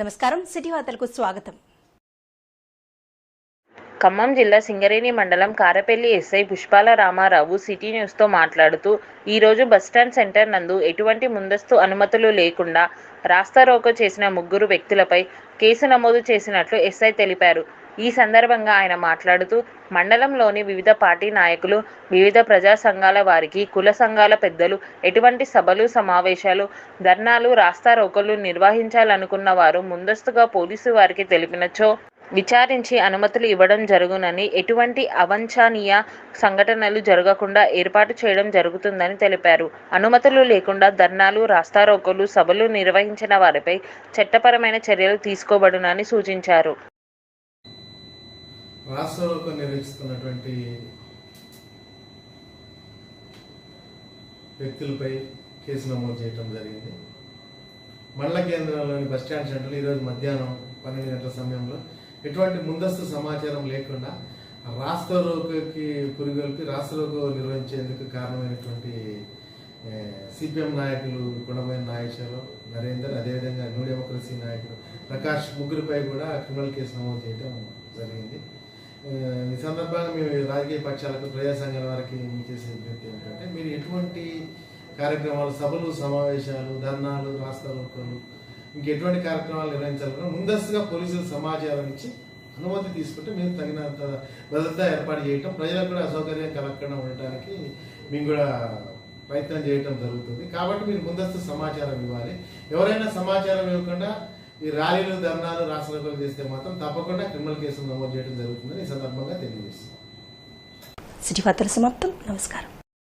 నమస్కారం. సిటీ వార్తలకు స్వాగతం. ఖమ్మం జిల్లా సింగరేణి మండలం కారపల్లి ఎస్ఐ పుష్పాల రామారావు సిటీ న్యూస్తో మాట్లాడుతూ ఈరోజు బస్టాండ్ సెంటర్ నందు ఎటువంటి ముందస్తు అనుమతులు లేకుండా రాస్తారోకో చేసిన ముగ్గురు వ్యక్తులపై కేసు నమోదు చేసినట్లు ఎస్ఐ తెలిపారు. ఈ సందర్భంగా ఆయన మాట్లాడుతూ మండలంలోని వివిధ పార్టీ నాయకులు వివిధ ప్రజా సంఘాల వారికి కుల సంఘాల పెద్దలు ఎటువంటి సభలు సమావేశాలు ధర్నాలు రాస్తారోకలు నిర్వహించాలనుకున్న వారు ముందస్తుగా పోలీసు వారికి తెలిపినచో విచారించి అనుమతులు ఇవ్వడం జరుగునని ఎటువంటి అవాంఛనీయ సంఘటనలు జరగకుండా ఏర్పాటు చేయడం జరుగుతుందని తెలిపారు. అనుమతులు లేకుండా ధర్నాలు రాస్తారోకోలు సభలు నిర్వహించిన వారిపై చట్టపరమైన చర్యలు తీసుకోబడునని సూచించారు. రాష్ట్రంలో నిర్వహిస్తున్నటువంటి వ్యక్తులపై కేసు నమోదు చేయడం జరిగింది. మండల కేంద్రంలోని బస్టాండ్ సెంటర్లో ఈరోజు మధ్యాహ్నం పన్నెండు గంటల సమయంలో ఎటువంటి ముందస్తు సమాచారం లేకుండా రాస్తారోకోకి పురిగొల్పి రాస్తారోకో నిర్వహించేందుకు కారణమైనటువంటి సిపిఎం నాయకులు గుణమైన నాగేశ్వరరావు నరేందర్ అదేవిధంగా న్యూ డెమోక్రసీ నాయకుడు ప్రకాష్ ముగ్గురిపై కూడా క్రిమినల్ కేసు నమోదు చేయడం జరిగింది. సందర్భంగా మేము రాజకీయ పక్షాలకు ప్రజా సంఘాల వారికి మేము చేసే విజ్ఞప్తి ఏంటంటే మీరు ఎటువంటి కార్యక్రమాలు సభలు సమావేశాలు ధర్నాలు రాస్తారోకోలు ఇంకెటువంటి కార్యక్రమాలు నిర్వహించాలన్నా ముందస్తుగా పోలీసులు సమాచారం ఇచ్చి అనుమతి తీసుకుంటే మేము తగినంత భద్రత ఏర్పాటు చేయటం ప్రజలకు కూడా అసౌకర్యం కలగకుండా ఉండటానికి మేము కూడా ప్రయత్నం చేయటం జరుగుతుంది. కాబట్టి మీరు ముందస్తు సమాచారం ఇవ్వాలి. ఎవరైనా సమాచారం ఇవ్వకుండా ఈ ర్యాలీలు ధర్నాలు రాష్ట్రాలు చేస్తే మాత్రం తప్పకుండా క్రిమినల్ కేసులు నమోదు చేయడం జరుగుతుందని ఈ సందర్భంగా తెలియజేస్తున్నాం. సిటీ వార్తల సమాప్తం. నమస్కారం.